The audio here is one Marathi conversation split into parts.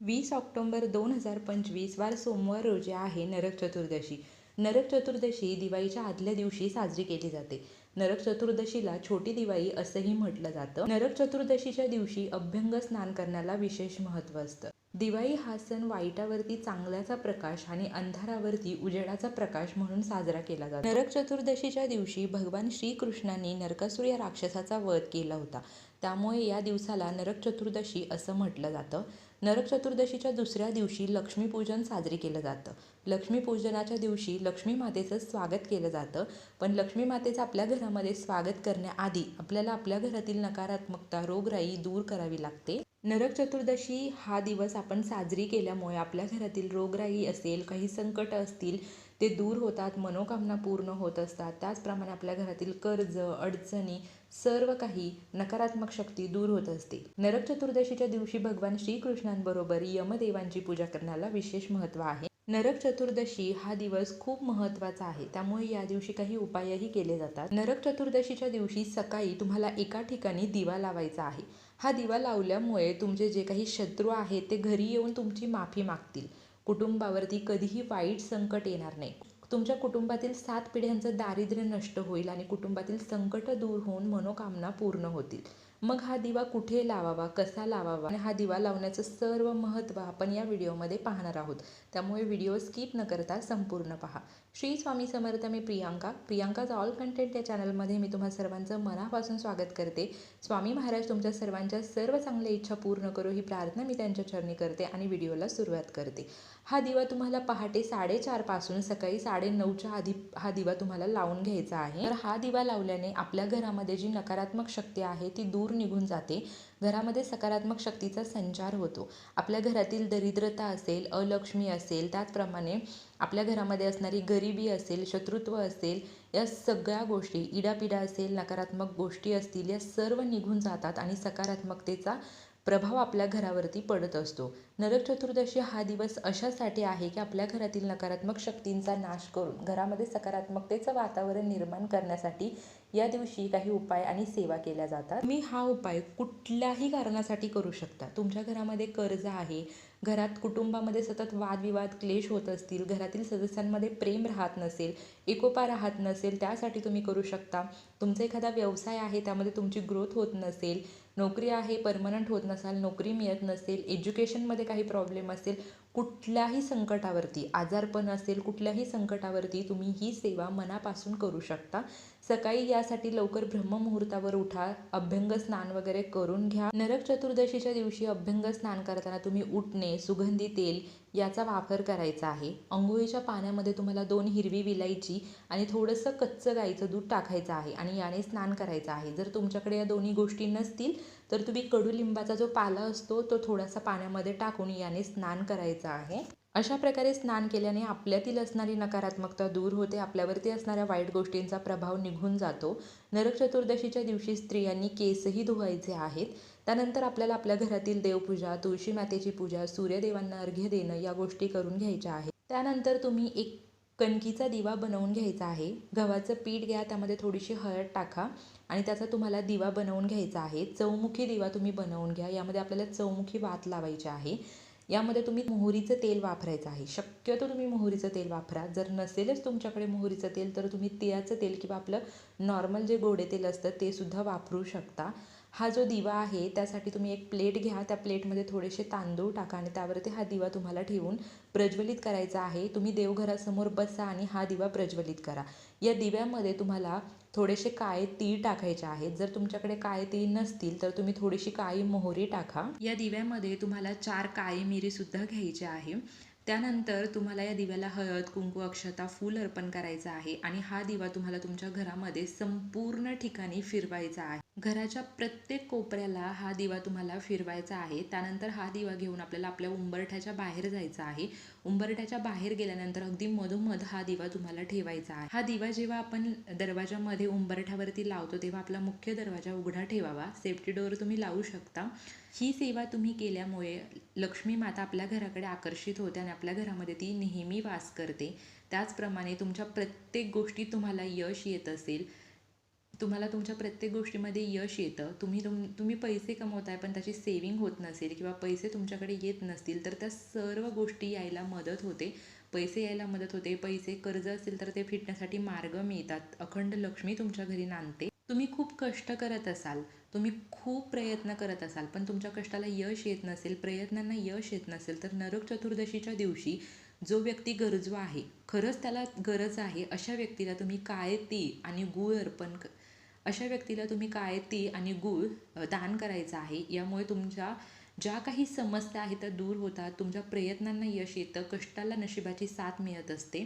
वीस ऑक्टोंबर दोन हजार पंचवीस वार सोमवार रोजी आहे नरक चतुर्दशी. नरक चतुर्दशी दिवाळीच्या आदल्या दिवशी साजरी केली जाते. नरक चतुर्दशीला छोटी दिवाळी असंही म्हटलं जातं. नरक चतुर्दशीच्या दिवशी अभ्यंग स्नान करण्याला विशेष महत्त्व असतं. दिवाळी हा सण वाईटावरती चांगल्याचा प्रकाश आणि अंधारावरती उजेडाचा प्रकाश म्हणून साजरा केला जातो. नरक चतुर्दशीच्या दिवशी भगवान श्रीकृष्णांनी नरकासुर या राक्षसाचा वध केला होता. त्यामुळे या दिवसाला नरक चतुर्दशी असं म्हटलं जातं. नरक चतुर्दशीच्या दुसऱ्या दिवशी लक्ष्मीपूजन साजरे केलं जातं. लक्ष्मीपूजनाच्या दिवशी लक्ष्मी मातेचं स्वागत केलं जातं. पण लक्ष्मी मातेचं आपल्या घरामध्ये स्वागत करण्याआधी आपल्याला आपल्या घरातील नकारात्मकता रोगराई दूर करावी लागते. नरक चतुर्दशी हा दिवस आपण साजरी केल्यामुळे आपल्या घरातील रोगराई असेल काही संकट असतील ते दूर होतात मनोकामना पूर्ण होत असतात. त्याचप्रमाणे आपल्या घरातील कर्ज अडचणी सर्व काही नकारात्मक शक्ती दूर होत असते. नरक चतुर्दशीच्या दिवशी भगवान श्रीकृष्णांबरोबर यमदेवांची पूजा करण्याला विशेष महत्त्व आहे. नरक चतुर्दशी हा दिवस खूप महत्त्वाचा आहे. त्यामुळे या दिवशी काही उपायही केले जातात. नरक चतुर्दशीच्या दिवशी सकाळी तुम्हाला एका ठिकाणी दिवा लावायचा आहे. हा दिवा लावल्यामुळे तुमचे जे काही शत्रू आहेत ते घरी येऊन तुमची माफी मागतील. कुटुंबावरती कधीही वाईट संकट येणार नाही. तुमच्या कुटुंबातील सात पिढ्यांचं दारिद्र्य नष्ट होईल आणि कुटुंबातील संकट दूर होऊन मनोकामना पूर्ण होतील. मग हा दिवा कुठे लावावा कसा लावावा आणि हा दिवा लावण्याचं सर्व महत्त्व आपण या व्हिडिओमध्ये पाहणार आहोत. त्यामुळे व्हिडिओ स्किप न करता संपूर्ण पहा. श्री स्वामी समर्थ मी प्रियांका. प्रियांकाज ऑल कंटेंट या चॅनलमध्ये मी तुम्हा सर्वांचं मनापासून स्वागत करते. स्वामी महाराज तुमच्या सर्वांच्या सर्व चांगल्या इच्छा पूर्ण करू ही प्रार्थना मी त्यांच्या चरणी करते आणि व्हिडिओला सुरुवात करते. हा दिवा तुम्हाला पहाटे साडेचारपासून सकाळी साडेनऊच्या आधी हा दिवा तुम्हाला लावून घ्यायचा आहे. तर हा दिवा लावल्याने आपल्या घरामध्ये जी नकारात्मक शक्ती आहे ती दूर निघून जाते. घरामध्ये सकारात्मक शक्तीचा संचार होतो. आपल्या घरातील दरिद्रता असेल अलक्ष्मी असेल त्याचप्रमाणे आपल्या घरामध्ये असणारी गरिबी असेल शत्रुत्व असेल या सगळ्या गोष्टी इडापिडा असेल नकारात्मक गोष्टी असतील या सर्व निघून जातात आणि सकारात्मकतेचा प्रभाव आपल्या घरावरती पडत असतो. नरक चतुर्दशी हा दिवस अशासाठी आहे की आपल्या घरातील नकारात्मक शक्तींचा नाश करून घरामध्ये सकारात्मकतेचं वातावरण निर्माण करण्यासाठी या दिवशी काही उपाय आणि सेवा केल्या जातात. तुम्ही हा उपाय कुठल्याही कारणासाठी करू शकता. तुमच्या घरामध्ये कर्ज आहे. घरात कुटुंबामध्ये सतत वादविवाद क्लेश होत असतील. घरातील सदस्यांमध्ये प्रेम राहत नसेल एकोपा राहत नसेल त्यासाठी तुम्ही करू शकता. तुमचा एखादा व्यवसाय आहे त्यामध्ये तुमची ग्रोथ होत नसेल. नोकरी आहे परमनंट होत नसाल नोकरी मिळत नसेल एज्युकेशनमध्ये काही प्रॉब्लेम असेल कुठल्याही संकटावरती आजारपण असेल कुठल्याही संकटावरती तुम्ही ही सेवा मनापासून करू शकता. सकाळी यासाठी लवकर ब्रह्ममुहूर्तावर उठा अभ्यंग स्नान वगैरे करून घ्या. नरक चतुर्दशीच्या दिवशी अभ्यंग स्नान करताना तुम्ही उठणे सुगंधी तेल याचा वापर करायचा आहे. अंघोळीच्या पाण्यामध्ये तुम्हाला दोन हिरवी विलायची आणि थोडंसं कच्चं गाईचं दूध टाकायचं आहे आणि याने स्नान करायचं आहे. जर तुमच्याकडे या दोन्ही गोष्टी नसतील तर तुम्ही कडुलिंबाचा जो पाला असतो तो थोडासा पाण्यामध्ये टाकून याने स्नान करायचं आहे. अशा प्रकारे स्नान केल्याने आपल्यातील असणारी नकारात्मकता दूर होते आपल्यावरती असणाऱ्या वाईट गोष्टींचा प्रभाव निघून जातो. नरक चतुर्दशीच्या दिवशी स्त्रियांनी केसही धुवायचे आहेत. त्यानंतर आपल्याला आपल्या घरातील देवपूजा तुळशी मातेची पूजा सूर्यदेवांना अर्घ्य देणं या गोष्टी करून घ्यायच्या आहेत. त्यानंतर तुम्ही एक कणकीचा दिवा बनवून घ्यायचा आहे. गव्हाचं पीठ घ्या त्यामध्ये थोडीशी हळद टाका आणि त्याचा तुम्हाला दिवा बनवून घ्यायचा आहे. चौमुखी दिवा तुम्ही बनवून घ्या. यामध्ये आपल्याला चौमुखी वात लावायची आहे. यामध्ये तुम्ही मोहरीचं तेल वापरायचं आहे. शक्यतो तुम्ही मोहरीचं तेल वापरा. जर नसेलच तुमच्याकडे मोहरीचं तेल तर तुम्ही तिळाचं तेल किंवा आपलं नॉर्मल जे गोडे तेल असतं ते सुद्धा वापरू शकता. हा जो दिवा आहे त्यासाठी तुम्ही एक प्लेट घ्या. त्या प्लेटमध्ये थोडेसे तांदूळ टाका आणि त्यावरती हा दिवा तुम्हाला ठेवून प्रज्वलित करायचा आहे. तुम्ही देवघरासमोर बसा आणि हा दिवा प्रज्वलित करा. या दिव्यामध्ये तुम्हाला थोडेसे काळे तीळ टाकायचे आहेत. जर तुमच्याकडे काळे तीळ नसतील तर तुम्ही थोडीशी काळी मोहरी टाका. या दिव्यामध्ये तुम्हाला चार काळी मिरीसुद्धा घ्यायची आहे. त्यानंतर तुम्हाला या दिव्याला हळद कुंकू अक्षता फूल अर्पण करायचं आहे आणि हा दिवा तुम्हाला तुमच्या घरामध्ये संपूर्ण ठिकाणी फिरवायचा आहे. घराच्या प्रत्येक कोपऱ्याला हा दिवा तुम्हाला फिरवायचा आहे. त्यानंतर हा दिवा घेऊन आपल्याला आपल्या उंबरठ्याच्या बाहेर जायचा आहे. उंबरठ्याच्या बाहेर गेल्यानंतर अगदी मधोमध हा दिवा तुम्हाला ठेवायचा आहे. हा दिवा जेव्हा आपण दरवाजामध्ये उंबरठ्यावरती लावतो तेव्हा आपला मुख्य दरवाजा उघडा ठेवावा. सेफ्टी डोअर तुम्ही लावू शकता. ही सेवा तुम्ही केल्यामुळे लक्ष्मी माता आपल्या घराकडे आकर्षित होते आणि आपल्या घरामध्ये ती नेहमी वास करते. त्याचप्रमाणे तुमच्या प्रत्येक गोष्टीत तुम्हाला यश येत असेल. तुम्हाला तुमच्या प्रत्येक गोष्टीमध्ये यश येतं. तुम्ही तुम तुम्ही पैसे कमवताय पण त्याची सेविंग होत नसेल किंवा पैसे तुमच्याकडे येत नसतील तर त्या सर्व गोष्टी यायला मदत होते. पैसे यायला मदत होते. पैसे कर्ज असेल तर ते फिटण्यासाठी मार्ग मिळतात. अखंड लक्ष्मी तुमच्या घरी नांदते. तुम्ही खूप कष्ट करत असाल तुम्ही खूप प्रयत्न करत असाल पण तुमच्या कष्टाला यश येत नसेल प्रयत्नांना यश येत नसेल तर नरक चतुर्दशीच्या दिवशी जो व्यक्ती गरजू आहे खरंच त्याला गरज आहे अशा व्यक्तीला तुम्ही काळे ती आणि गूळ अर्पण क अशा व्यक्तीला तुम्ही काय तीळ आणि गूळ दान करायचं आहे यामुळे तुमच्या ज्या काही समस्या आहेत त्या दूर होतात तुमच्या प्रयत्नांना यश येतं कष्टाला नशिबाची साथ मिळत असते.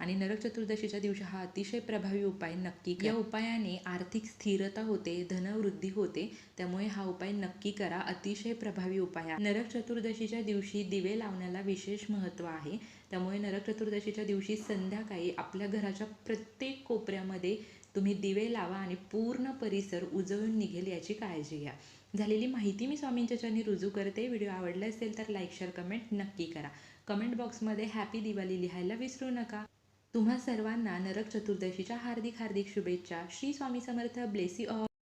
आणि नरक चतुर्दशीच्या दिवशी हा अतिशय प्रभावी उपाय नक्की या उपायाने आर्थिक स्थिरता होते धनवृद्धी होते त्यामुळे हा उपाय नक्की करा. अतिशय प्रभावी उपाय आहे. नरक चतुर्दशीच्या दिवशी दिवे लावण्याला विशेष महत्त्व आहे. त्यामुळे नरक चतुर्दशीच्या दिवशी संध्याकाळी आपल्या घराच्या प्रत्येक कोपऱ्यामध्ये तुम्ही दिवे लावा आणि पूर्ण परिसर उजळून निघेल याची काळजी घ्या. झालेली माहिती मी स्वामींच्या चरणी रुजू करते. व्हिडिओ आवडला असेल तर लाईक शेअर कमेंट नक्की करा. कमेंट बॉक्समध्ये हॅपी दिवाळी लिहायला विसरू नका. तुम्हा सर्वांना नरक चतुर्दशीच्या हार्दिक हार्दिक शुभेच्छा. श्री स्वामी समर्थ. ब्लेसी ऑफ